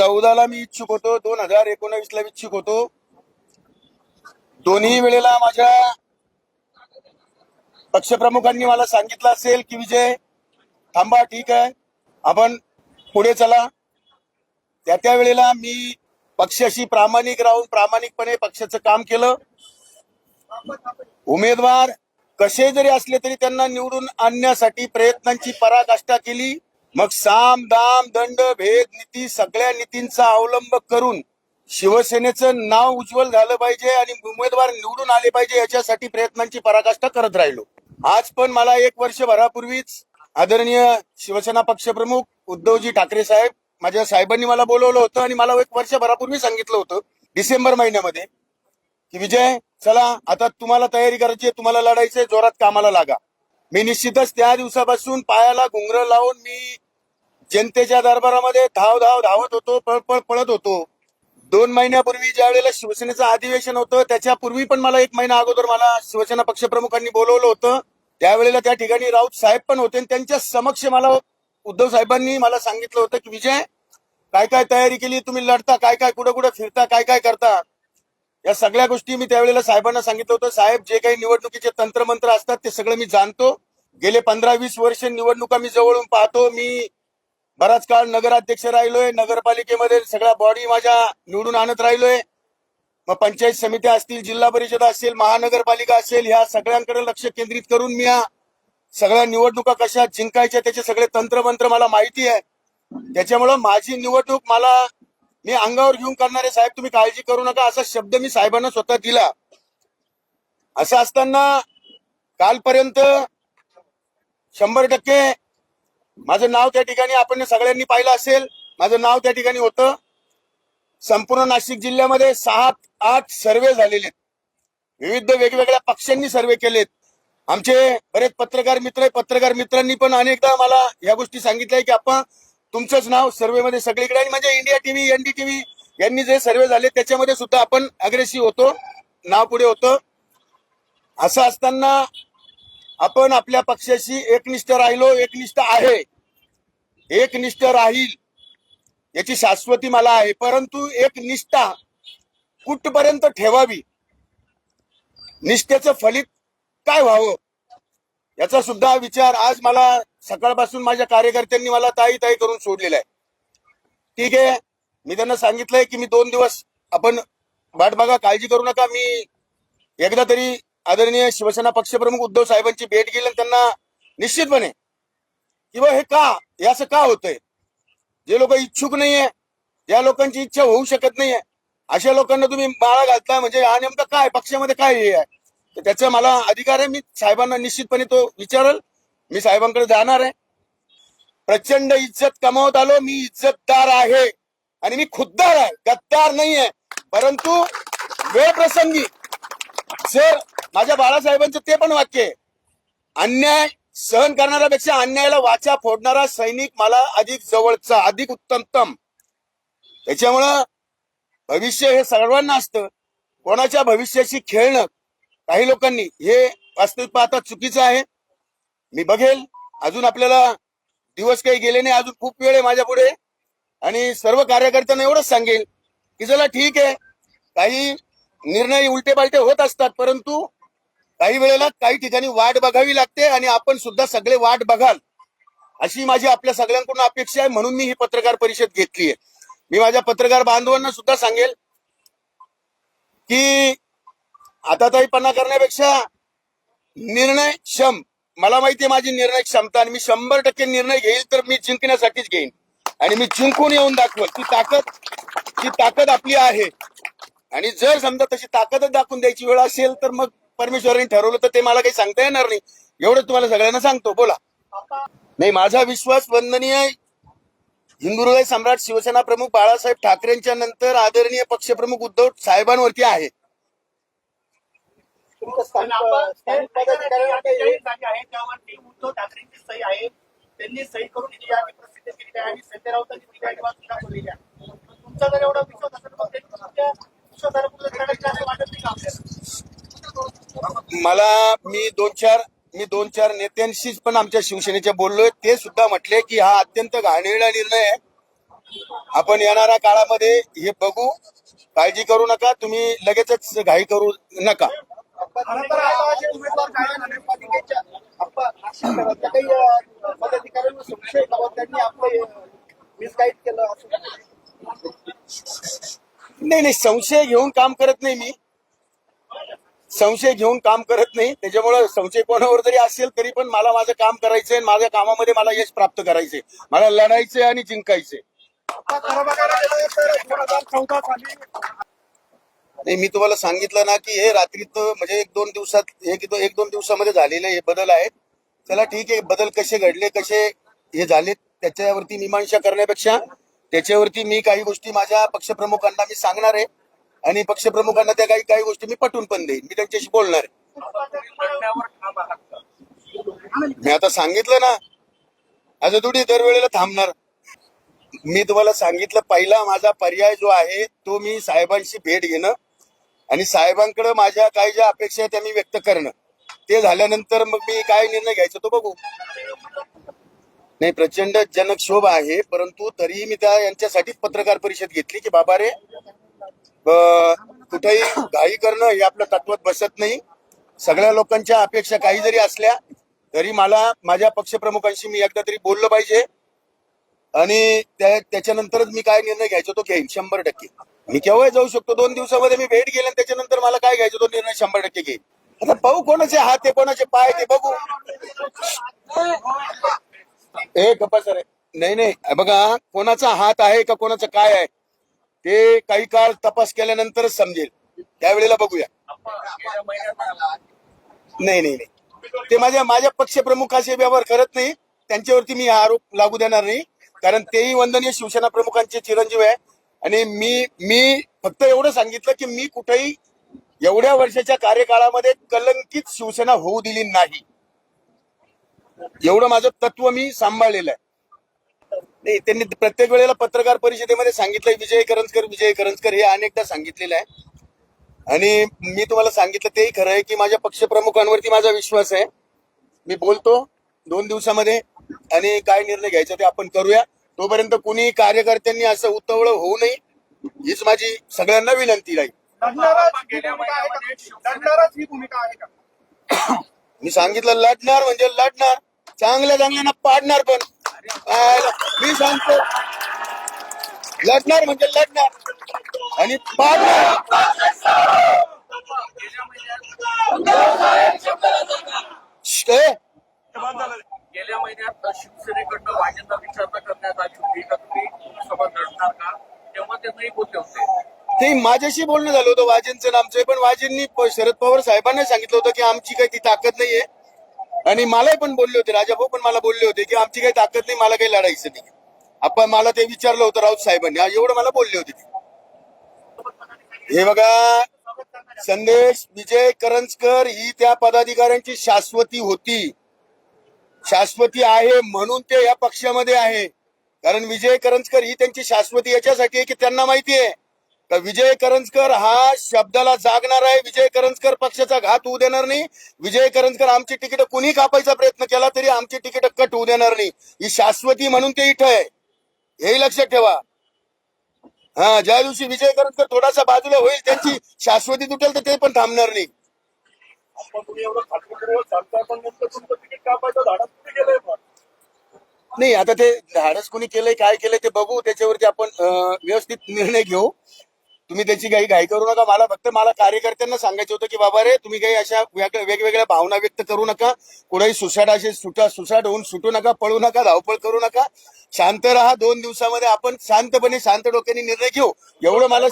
चौदाला मी इच्छुक होतो दोन हजार एकोणावीस ला इच्छुक होतो. दोन्ही वेळेला माझ्या पक्षप्रमुखांनी मला सांगितलं असेल की विजय थांबा ठीक आहे. आपण पुढे चला. त्या त्या वेळेला मी पक्षाशी प्रामाणिक राहून प्रामाणिकपणे पक्षाचं काम केलं. उमेदवार कसे जरी असले तरी त्यांना निवडून आणण्यासाठी प्रयत्नांची पराकाष्ठा केली. मग साम दाम दंड भेद नीती सगळ्या नीतींचा अवलंब करून शिवसेनेचं नाव उज्ज्वल झालं पाहिजे आणि उमेदवार निवडून आले पाहिजे याच्यासाठी प्रयत्नांची पराकाष्ठा करत राहिलो. आज पण मला एक वर्षभरापूर्वीच आदरणीय शिवसेना पक्षप्रमुख उद्धवजी ठाकरे साहेब माझ्या साहेबांनी मला बोलवलं होतं आणि मला एक वर्षभरापूर्वी सांगितलं होतं डिसेंबर महिन्यामध्ये की विजय चला आता तुम्हाला तयारी करायची आहे तुम्हाला लढायचंय जोरात कामाला लागा. मी निश्चितच त्या दिवसापासून पायाला घुंगर लावून मी जनतेच्या दरबारामध्ये धाव धाव धावत होतो पळ पळ पळत होतो. दोन महिन्यापूर्वी ज्या वेळेला शिवसेनेचं अधिवेशन होतं त्याच्यापूर्वी पण मला एक महिना अगोदर मला शिवसेना पक्षप्रमुखांनी बोलवलं होतं. त्यावेळेला त्या ठिकाणी राऊत साहेब पण होते आणि त्यांच्या समक्ष मला उद्धव साहेबांनी मला सांगितलं होतं की विजय काय काय तयारी केली? तुम्ही लढता काय काय कुठं कुठं फिरता काय काय करता? या सगळ्या गोष्टी मी त्यावेळेला साहेबांना सांगितलं होतं. साहेब जे काही निवडणुकीचे तंत्रमंत्र असतात ते सगळं मी जाणतो. गेले पंधरा वीस वर्ष निवडणुका मी जवळून पाहतो. मी बराच काळ नगराध्यक्ष राहिलोय. नगरपालिकेमध्ये सगळ्या बॉडी माझ्या निवडून आणत राहिलोय. मग पंचायत समित्या असतील जिल्हा परिषद असेल महानगरपालिका असेल ह्या सगळ्यांकडे लक्ष केंद्रित करून मी या सगळ्या निवडणुका कशा जिंकायच्या त्याचे सगळे तंत्रमंत्र मला माहिती आहे. त्याच्यामुळं माझी निवडणूक मला मी अंगावर घेऊन करणारे साहेब तुम्ही काळजी करू नका. असा शब्द मी साहेबांना स्वतः दिला. असं असताना कालपर्यंत शंभर टक्के माझं नाव त्या ठिकाणी आपण सगळ्यांनी पाहिलं असेल. माझं नाव त्या ठिकाणी होतं. संपूर्ण नाशिक जिल्ह्यामध्ये सहा आठ सर्वे झालेले आहेत. विविध वेगवेगळ्या पक्षांनी सर्वे केलेत. आमचे बरेच पत्रकार मित्र पत्रकार मित्रांनी पण अनेकदा मला या गोष्टी सांगितल्या की आपण तुमचंच नाव सर्वेमध्ये सगळीकडे आणि म्हणजे इंडिया टीव्ही एनडीटीव्ही यांनी जे सर्वे झाले त्याच्यामध्ये सुद्धा आपण अग्रेसिव्ह होतो नाव पुढे होतं. असं असताना आपण आपल्या पक्षाशी एकनिष्ठ राहिलो एकनिष्ठ आहे. एकनिष्ठ राहील याची शाश्वती मला आहे. परंतु एक निष्ठा कुठपर्यंत ठेवावी? निष्ठेचं फलित काय व्हावं? याचा सुद्धा विचार आज मला सकाळपासून माझ्या कार्यकर्त्यांनी मला ताई ताई करून सोडलेलं आहे. ठीक आहे? मी त्यांना सांगितलंय की मी दोन दिवस आपण वाट बघा काळजी करू नका. मी एकदा तरी आदरणीय शिवसेना पक्षप्रमुख उद्धव साहेबांची भेट घेईल आणि त्यांना निश्चितपणे किंवा हे का? हे असं का होतंय? जे लोक इच्छुक नाहीये ज्या लोकांची इच्छा होऊ शकत नाहीये. अशा लोकांना तुम्ही माळा घालता म्हणजे हा नेमकं काय? पक्षामध्ये काय हे आहे? तर त्याचा मला अधिकार आहे. मी साहेबांना निश्चितपणे तो विचारल. मी साहेबांकडे जाणार आहे. प्रचंड इज्जत कमावत आलो मी इज्जतदार आहे. आणि मी खुद्दार आहे गद्दार नाहीये. परंतु वेळ प्रसंगी सर माझ्या बाळासाहेबांचं ते पण वाक्य आहे. अन्याय सहन करणाऱ्यापेक्षा अन्यायाला वाचा फोडणारा सैनिक मला अधिक जवळचा अधिक उत्तमतम. त्याच्यामुळं भविष्य हे सर्वांना असतं. कोणाच्या भविष्याशी खेळणं काही लोकांनी हे वास्तविक पाहता चुकीचं आहे. मी बघेल. अजून आपल्याला दिवस काही गेले नाही अजून खूप वेळ आहे माझ्या पुढे. आणि सर्व कार्यकर्त्यांना एवढंच सांगेल की चला ठीक आहे. काही निर्णय उलटे पालटे होत असतात परंतु काही वेळेला काही ठिकाणी वाट बघावी लागते आणि आपण सुद्धा सगळे वाट बघाल. अशी माझी आपल्या सगळ्यांकडून अपेक्षा आहे म्हणून मी ही पत्रकार परिषद घेतली आहे. मी माझ्या पत्रकार बांधवांना सुद्धा सांगेल की आता ताईपणा करण्यापेक्षा निर्णय क्षम. मला माहिती आहे माझी निर्णय क्षमता आणि मी शंभर टक्के निर्णय घेईल तर मी जिंकण्यासाठीच घेईन. आणि मी जिंकून येऊन दाखवल ती ताकद ती ताकद आपली आहे. आणि जर समजा तशी ताकदच दाखवून द्यायची वेळ असेल तर मग परमेश्वरांनी ठरवलं तर ते मला काही सांगता येणार नाही. एवढं तुम्हाला सगळ्यांना सांगतो. बोला. नाही माझा विश्वास वंदनीय हिंदू हृदय सम्राट शिवसेना प्रमुख बाळासाहेब ठाकरेंच्या नंतर आदरणीय पक्षप्रमुख उद्धव साहेबांवरती आहे तुमचं स्थानिक स्थानिक पदाधिकाऱ्यांना काही आहे त्यावरती उद्धव ठाकरेंची सही आहे. त्यांनी सही करून यादी प्रसिद्ध केलेली आहे आणि संजय राऊतांनी ती यादी वाचून दाखवलेली आहे. तुमचा जर एवढा विश्वास असेल तर त्यांनी तुमच्या विश्वासाला कुठं करायचं असं वाटत नाही का आपल्याला? मला मी दोन चार मी दोन चार नेत्यांशीच पण आमच्या शिवसेनेच्या बोललोय. ते सुद्धा म्हटले की हा अत्यंत घाणेरडा निर्णय आहे. आपण येणाऱ्या काळामध्ये हे बघू. काळजी करू नका. तुम्ही लगेचच घाई करू नका. नाही नाही संशय घेऊन काम करत नाही मी. संशय घेऊन काम करत नाही. त्याच्यामुळे संशय कोणावर जरी असेल तरी पण मला माझं काम करायचंय माझ्या कामामध्ये मला यश प्राप्त करायचंय. मला लढायचंय आणि जिंकायचंय. नाही मी तुम्हाला सांगितलं ना की हे रात्रीत म्हणजे एक दोन दिवसात एक एक दोन दिवसामध्ये झालेले हे बदल आहेत. चला ठीक आहे बदल कसे घडले कसे हे झाले त्याच्यावरती मीमांसा करण्यापेक्षा त्याच्यावरती मी काही गोष्टी माझ्या पक्षप्रमुखांना मी सांगणार आहे. आणि पक्षप्रमुखांना त्या काही काही गोष्टी मी पटवून पण देईन. मी त्यांच्याशी बोलणार आहे. मी आता सांगितलं ना असं थोडी दरवेळेला थांबणार. मी तुम्हाला सांगितलं पहिला माझा पर्याय जो आहे तो मी साहेबांशी भेट घेणं. आणि साहेबांकडे माझ्या काही ज्या अपेक्षा आहेत त्या मी व्यक्त करणं. ते झाल्यानंतर मग मी काय निर्णय घ्यायचा तो बघू. नाही प्रचंड जनक्षोभ आहे परंतु तरीही मी त्या यांच्यासाठी पत्रकार परिषद घेतली की बाबा रे कुठेही घाई करणं हे आपलं तत्वात बसत नाही. सगळ्या लोकांच्या अपेक्षा काही जरी असल्या तरी मला माझ्या पक्षप्रमुखांशी मी एकदा तरी बोललं पाहिजे. आणि त्याच्यानंतरच मी काय निर्णय घ्यायचो तो घेईन शंभर टक्के. मी केव्हाही जाऊ शकतो दोन दिवसामध्ये मी भेट गेले आणि त्याच्यानंतर मला काय घ्यायचं तो निर्णय शंभर टक्के घेईन. आता पाहू कोणाचे हात आहे कोणाचे पाय ते बघू. ए गप्पा सर नाही नाही बघा कोणाचा हात आहे का कोणाचं काय आहे ते काही काळ तपास केल्यानंतरच समजेल. त्यावेळेला बघूया. नाही नाही नाही. ते माझ्या माझ्या पक्षप्रमुखाचे व्यवहार करत नाही. त्यांच्यावरती मी आरोप लागू देणार नाही. कारण तेही वंदनीय शिवसेना प्रमुखांचे चिरंजीव आहे. आणि मी मी फक्त एवढं सांगितलं की मी कुठेही एवढ्या वर्षाच्या कार्यकाळामध्ये कलंकित शिवसेना होऊ दिली नाही. एवढं माझं तत्व मी सांभाळलेलं आहे. नाही त्यांनी प्रत्येक वेळेला पत्रकार परिषदेमध्ये सांगितलंय विजय करंजकर विजय करंजकर हे अनेकदा सांगितलेलं आहे. आणि मी तुम्हाला सांगितलं तेही खरं आहे की माझ्या पक्षप्रमुखांवरती माझा विश्वास आहे. मी बोलतो दोन दिवसामध्ये आणि काय निर्णय घ्यायचा ते आपण करूया. तोपर्यंत कुणी कार्यकर्त्यांनी असं उतवळं होऊ नये हीच माझी सगळ्यांना विनंती राहील. मी सांगितलं लढणार म्हणजे लढणार. चांगल्या चांगल्यांना पाडणार पण. मी सांगतो. लढणार म्हणजे लढणार. आणि पाडणार श्श, ए, गेल्या महिन्यात शिवसेनेकडनं वाजेंना विचारणा करण्यात आली होती का तुम्ही लोकसभा लढणार का तेव्हा ते नाही बोलले होते ते माझ्याशी बोलणं झालं होतं वाजेंचं आमचं पण वाजेंनी शरद पवार साहेबांना सांगितलं होतं की आमची काही ती ताकद नाहीये. आणि मलाही पण बोलले होते राजाभाऊ पण मला बोलले होते की आमची काही ताकद नाही मला काही लढायचं नाही. आपण मला ते विचारलं होतं राऊत साहेबांनी. एवढं मला बोलले होते ते. हे बघा संदेश विजय करंजकर ही त्या पदाधिकाऱ्यांची शाश्वती होती. शाश्वती आहे म्हणून ते या पक्षामध्ये आहे. कारण विजय करंजकर ही त्यांची शाश्वती याच्यासाठी आहे की त्यांना माहिती आहे. का विजय करंजकर हा शब्दाला जागणार आहे. विजय करंजकर पक्षाचा घात होऊ देणार नाही. विजय करंजकर आमची तिकीट कुणी कापायचा प्रयत्न केला तरी आमची तिकीट कट होऊ देणार नाही. ही शाश्वती म्हणून ते इथं आहे. हेही लक्षात ठेवा. हा ज्या दिवशी विजय करंजकर थोडासा बाजूला होईल त्यांची शाश्वती तुटेल तर ते पण थांबणार नाही. नाही आता ते धाडस कोणी केलंय काय केलंय ते बघू. त्याच्यावरती आपण व्यवस्थित निर्णय घेऊ. तुम्ही त्याची काही घाई करू नका. मला फक्त मला कार्यकर्त्यांना सांगायचं होतं की बाबा रे तुम्ही काही अशा वेगवेगळ्या भावना व्यक्त करू नका. कुठेही सुसाट असे सुटा सुसाट होऊन सुटू नका पळू नका धावपळ करू नका. शांत राहा. दोन दिवसामध्ये आपण शांतपणे शांत डोक्याने निर्णय घेऊ. एवढं मला